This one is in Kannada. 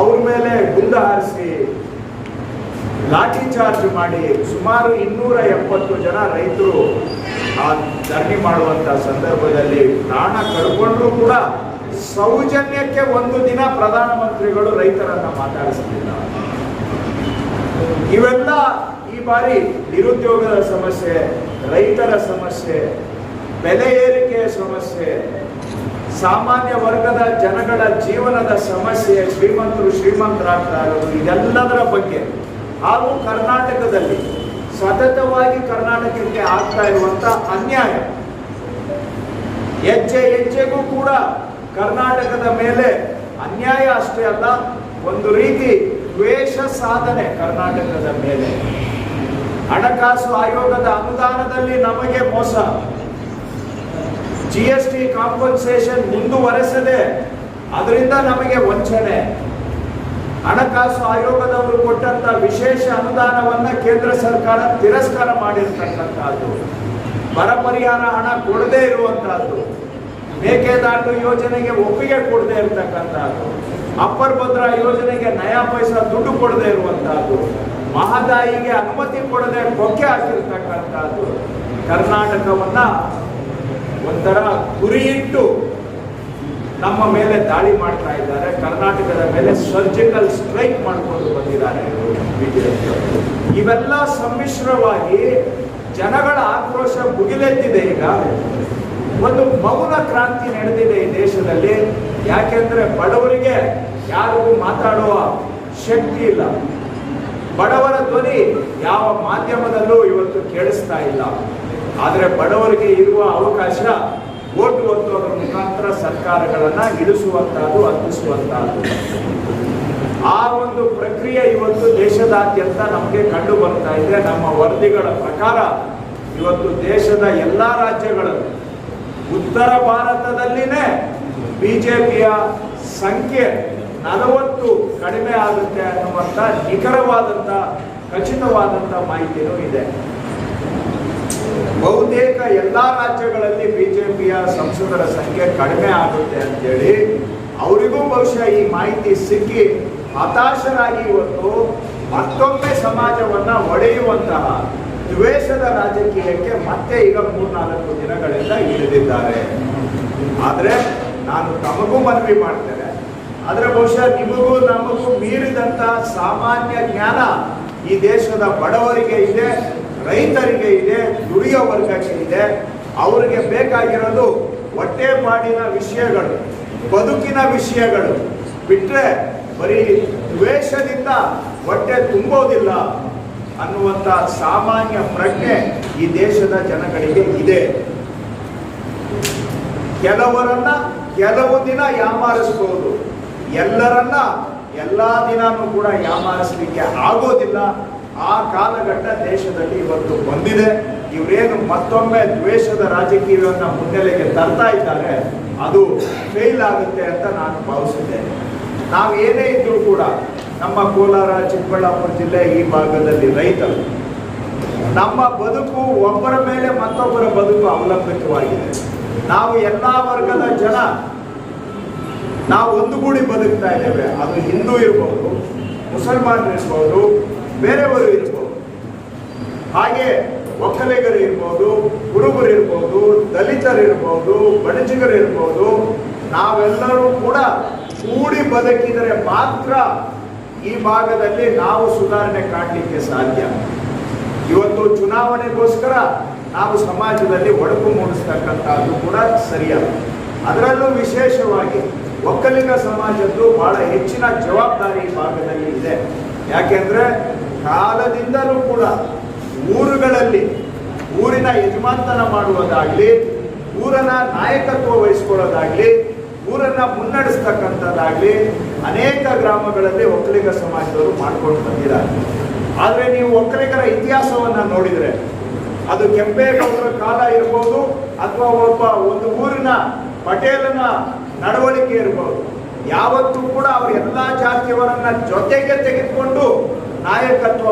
ಅವ್ರ ಮೇಲೆ ಗುಂಡ ಹಾರಿಸಿ ಲಾಠಿ ಚಾರ್ಜ್ ಮಾಡಿ ಸುಮಾರು ಇನ್ನೂರ ಎಪ್ಪತ್ತು ಜನ ರೈತರು ಆ ಧರಣಿ ಮಾಡುವಂತ ಸಂದರ್ಭದಲ್ಲಿ ಪ್ರಾಣ ಕಳ್ಕೊಂಡ್ರು ಕೂಡ ಸೌಜನ್ಯಕ್ಕೆ ಒಂದು ದಿನ ಪ್ರಧಾನಮಂತ್ರಿಗಳು ರೈತರನ್ನ ಮಾತಾಡಿಸಲಿಲ್ಲ. ಇವೆಲ್ಲ ಈ ಬಾರಿ ನಿರುದ್ಯೋಗದ ಸಮಸ್ಯೆ, ರೈತರ ಸಮಸ್ಯೆ, ಬೆಲೆ ಏರಿಕೆಯ ಸಮಸ್ಯೆ ಸಾಮಾನ್ಯ ವರ್ಗದ ಜನಗಳ ಜೀವನದ ಸಮಸ್ಯೆ ಶ್ರೀಮಂತರು ಶ್ರೀಮಂತರಾಗ್ತಾ ಇರೋದು ಇದೆಲ್ಲದರ ಬಗ್ಗೆ. ಹಾಗೂ ಕರ್ನಾಟಕದಲ್ಲಿ ಸತತವಾಗಿ ಕರ್ನಾಟಕಕ್ಕೆ ಆಗ್ತಾ ಇರುವಂತ ಅನ್ಯಾಯ. ಹೆಜ್ಜೆ ಹೆಜ್ಜೆಗೂ ಕೂಡ ಕರ್ನಾಟಕದ ಮೇಲೆ ಅನ್ಯಾಯ ಅಷ್ಟೇ ಅಲ್ಲ, ಒಂದು ರೀತಿ ದ್ವೇಷ ಸಾಧನೆ ಕರ್ನಾಟಕದ ಮೇಲೆ. ಹಣಕಾಸು ಆಯೋಗದ ಅನುದಾನದಲ್ಲಿ ನಮಗೆ ಮೋಸ. ಜಿ ಎಸ್ ಟಿ ಕಾಂಪನ್ಸೇಷನ್ ಮುಂದುವರೆಸದೆ, ಅದರಿಂದ ನಮಗೆ ವಂಚನೆ. ಹಣಕಾಸು ಆಯೋಗದವರು ಕೊಟ್ಟಂತ ವಿಶೇಷ ಅನುದಾನವನ್ನ ಕೇಂದ್ರ ಸರ್ಕಾರ ತಿರಸ್ಕಾರ ಮಾಡಿರ್ತಕ್ಕಂಥದ್ದು. ಬರ ಪರಿಹಾರ ಹಣ ಕೊಡದೇ ಇರುವಂತಹದ್ದು ಮೇಕೆದಾಟು ಯೋಜನೆಗೆ ಒಪ್ಪಿಗೆ ಕೊಡದೇ ಇರತಕ್ಕಂಥದ್ದು. ಅಪ್ಪರ್ ಭದ್ರ ಯೋಜನೆಗೆ ನಯಾ ಪೈಸ ದುಡ್ಡು ಕೊಡದೇ ಇರುವಂತಹದ್ದು ಮಹದಾಯಿಗೆ ಅನುಮತಿ ಕೊಡದೆ ಕೊಕ್ಕೆ ಹಾಕಿರ್ತಕ್ಕಂಥದ್ದು. ಕರ್ನಾಟಕವನ್ನ ಒಂಥರ ಗುರಿಯಿಟ್ಟು ನಮ್ಮ ಮೇಲೆ ದಾಳಿ ಮಾಡ್ತಾ ಇದ್ದಾರೆ. ಕರ್ನಾಟಕದ ಮೇಲೆ ಸರ್ಜಿಕಲ್ ಸ್ಟ್ರೈಕ್ ಮಾಡಿಕೊಂಡು ಬಂದಿದ್ದಾರೆ. ಬಿಜೆಪಿ ಇವೆಲ್ಲ ಸಮ್ಮಿಶ್ರವಾಗಿ ಜನಗಳ ಆಕ್ರೋಶ ಮುಗಿಲೆದ್ದಿದೆ ಈಗ. ಒಂದು ಮೌನ ಕ್ರಾಂತಿ ನಡೆದಿದೆ ಈ ದೇಶದಲ್ಲಿ. ಯಾಕೆಂದ್ರೆ ಬಡವರಿಗೆ ಯಾರಿಗೂ ಮಾತಾಡುವ ಶಕ್ತಿ ಇಲ್ಲ. ಬಡವರ ಧ್ವನಿ ಯಾವ ಮಾಧ್ಯಮದಲ್ಲೂ ಇವತ್ತು ಕೇಳಿಸ್ತಾ ಇಲ್ಲ. ಆದರೆ ಬಡವರಿಗೆ ಇರುವ ಅವಕಾಶ ಓಟು ಒತ್ತುವುದರ ಮುಖಾಂತರ ಸರ್ಕಾರಗಳನ್ನು ಇಳಿಸುವಂತಹದ್ದು ಹತ್ತಿಸುವಂತಹದ್ದು ಆ ಒಂದು ಪ್ರಕ್ರಿಯೆ ಇವತ್ತು ದೇಶದಾದ್ಯಂತ ನಮಗೆ ಕಂಡು ಬರ್ತಾ ಇದೆ. ನಮ್ಮ ವರದಿಗಳ ಪ್ರಕಾರ ಇವತ್ತು ದೇಶದ ಎಲ್ಲಾ ರಾಜ್ಯಗಳಲ್ಲಿ ಉತ್ತರ ಭಾರತದಲ್ಲಿನೇ ಬಿಜೆಪಿಯ ಸಂಖ್ಯೆ ನಲವತ್ತು ಕಡಿಮೆ ಆಗುತ್ತೆ ಅನ್ನುವಂಥ ನಿಖರವಾದಂಥ, ಖಚಿತವಾದಂಥ ಮಾಹಿತಿಯೂ ಇದೆ. ಬಹುತೇಕ ಎಲ್ಲ ರಾಜ್ಯಗಳಲ್ಲಿ ಬಿಜೆಪಿಯ ಸಂಸದರ ಸಂಖ್ಯೆ ಕಡಿಮೆ ಆಗುತ್ತೆ ಅಂತೇಳಿ ಅವರಿಗೂ ಬಹುಶಃ ಈ ಮಾಹಿತಿ ಸಿಕ್ಕಿ ಹತಾಶರಾಗಿ ಇವತ್ತು ಮತ್ತೊಮ್ಮೆ ಸಮಾಜವನ್ನ ಒಡೆಯುವಂತಹ ದ್ವೇಷದ ರಾಜಕೀಯಕ್ಕೆ ಮತ್ತೆ ಈಗ ಮೂರ್ನಾಲ್ಕು ದಿನಗಳಿಂದ ಇಳಿದಿದ್ದಾರೆ. ಆದರೆ ನಾನು ತಮಗೂ ಮನವಿ ಮಾಡ್ತೇನೆ. ಆದ್ರೆ ಬಹುಶಃ ನಿಮಗೂ ನಮಗೂ ಮೀರಿದಂಥ ಸಾಮಾನ್ಯ ಜ್ಞಾನ ಈ ದೇಶದ ಬಡವರಿಗೆ ಇದೆ, ರೈತರಿಗೆ ಇದೆ, ದುಡಿಯೋ ವರ್ಗಕ್ಕೆ ಇದೆ. ಅವರಿಗೆ ಬೇಕಾಗಿರೋದು ಹೊಟ್ಟೆಪಾಡಿನ ವಿಷಯಗಳು, ಬದುಕಿನ ವಿಷಯಗಳು. ಬಿಟ್ರೆ ಬರೀ ದ್ವೇಷದಿಂದ ಹೊಟ್ಟೆ ತುಂಬೋದಿಲ್ಲ ಅನ್ನುವಂತ ಸಾಮಾನ್ಯ ಪ್ರಜ್ಞೆ ಈ ದೇಶದ ಜನಗಳಿಗೆ ಇದೆ. ಕೆಲವರನ್ನ ಕೆಲವು ದಿನ ಯಾಮಾರಿಸಬಹುದು ಎಲ್ಲರನ್ನ ಎಲ್ಲಾ ದಿನಾನೂ ಕೂಡ ಯಾಮಾರಿಸಲಿಕ್ಕೆ ಆಗೋದಿಲ್ಲ. ಆ ಕಾಲಘಟ್ಟ ದೇಶದಲ್ಲಿ ಇವತ್ತು ಬಂದಿದೆ. ಇವರೇನು ಮತ್ತೊಮ್ಮೆ ದ್ವೇಷದ ರಾಜಕೀಯವನ್ನ ಮುನ್ನೆಲೆಗೆ ತರ್ತಾ ಇದ್ದಾರೆ. ಅದು ಫೇಲ್ ಆಗುತ್ತೆ ಅಂತ ನಾನು ಭಾವಿಸಿದ್ದೇನೆ ನಾವು ಏನೇ ಇದ್ದರೂ ಕೂಡ ನಮ್ಮ ಕೋಲಾರ, ಚಿಕ್ಕಬಳ್ಳಾಪುರ ಜಿಲ್ಲೆ ಈ ಭಾಗದಲ್ಲಿ ರೈತರು, ನಮ್ಮ ಬದುಕು ಒಬ್ಬರ ಮೇಲೆ ಮತ್ತೊಬ್ಬರ ಬದುಕು ಅವಲಂಬಿತವಾಗಿದೆ. ನಾವು ಎಲ್ಲಾ ವರ್ಗದ ಜನ ನಾವು ಒಂದುಗೂಡಿ ಬದುಕ್ತಾ ಇದ್ದೇವೆ. ಅದು ಹಿಂದೂ ಇರಬಹುದು ಮುಸಲ್ಮಾನರು ಇರಬಹುದು ಬೇರೆಯವರು ಇರಬಹುದು ಹಾಗೆ ಒಕ್ಕಲಿಗರು ಇರ್ಬೋದು, ಕುರುಬರು ಇರ್ಬೋದು, ದಲಿತರು ಇರ್ಬೋದು ಬಣಜಿಗರು ಇರ್ಬೋದು, ನಾವೆಲ್ಲರೂ ಕೂಡ ಕೂಡಿ ಬದುಕಿದರೆ ಮಾತ್ರ ಈ ಭಾಗದಲ್ಲಿ ನಾವು ಸುಧಾರಣೆ ಕಾಣಲಿಕ್ಕೆ ಸಾಧ್ಯ. ಇವತ್ತು ಚುನಾವಣೆಗೋಸ್ಕರ ನಾವು ಸಮಾಜದಲ್ಲಿ ಒಡಕು ಮೂಡಿಸ್ತಕ್ಕಂಥದ್ದು ಕೂಡ ಸರಿಯಲ್ಲ. ಅದರಲ್ಲೂ ವಿಶೇಷವಾಗಿ ಒಕ್ಕಲಿಗ ಸಮಾಜದ್ದು ಬಹಳ ಹೆಚ್ಚಿನ ಜವಾಬ್ದಾರಿ ಭಾಗದಲ್ಲಿ ಇದೆ. ಯಾಕೆಂದ್ರೆ ಕಾಲದಿಂದಲೂ ಕೂಡ ಊರುಗಳಲ್ಲಿ ಊರಿನ ಯಜಮಾಂತನ ಮಾಡುವುದಾಗ್ಲಿ, ಊರನ್ನ ನಾಯಕತ್ವ ವಹಿಸ್ಕೊಳ್ಳೋದಾಗ್ಲಿ, ಊರನ್ನ ಮುನ್ನಡೆಸ್ತಕ್ಕಂಥದ್ದಾಗ್ಲಿ ಅನೇಕ ಗ್ರಾಮಗಳಲ್ಲಿ ಒಕ್ಕಲಿಗ ಸಮಾಜದವರು ಮಾಡ್ಕೊಂಡು ಬಂದಿದ್ದಾರೆ. ಆದರೆ ನೀವು ಒಕ್ಕಲಿಗರ ಇತಿಹಾಸವನ್ನ ನೋಡಿದ್ರೆ ಅದು ಕೆಂಪೇಗೌಡರ ಕಾಲ ಇರ್ಬೋದು ಅಥವಾ ಒಬ್ಬ ಒಂದು ಊರಿನ ಪಟೇಲನ ನಡವಳಿಕೆ ಇರ್ಬೋದು. ಯಾವತ್ತೂ ಕೂಡ ಅವರು ಎಲ್ಲಾ ಜಾತಿಯವರನ್ನ ಜೊತೆಗೆ ತೆಗೆದುಕೊಂಡು ನಾಯಕತ್ವ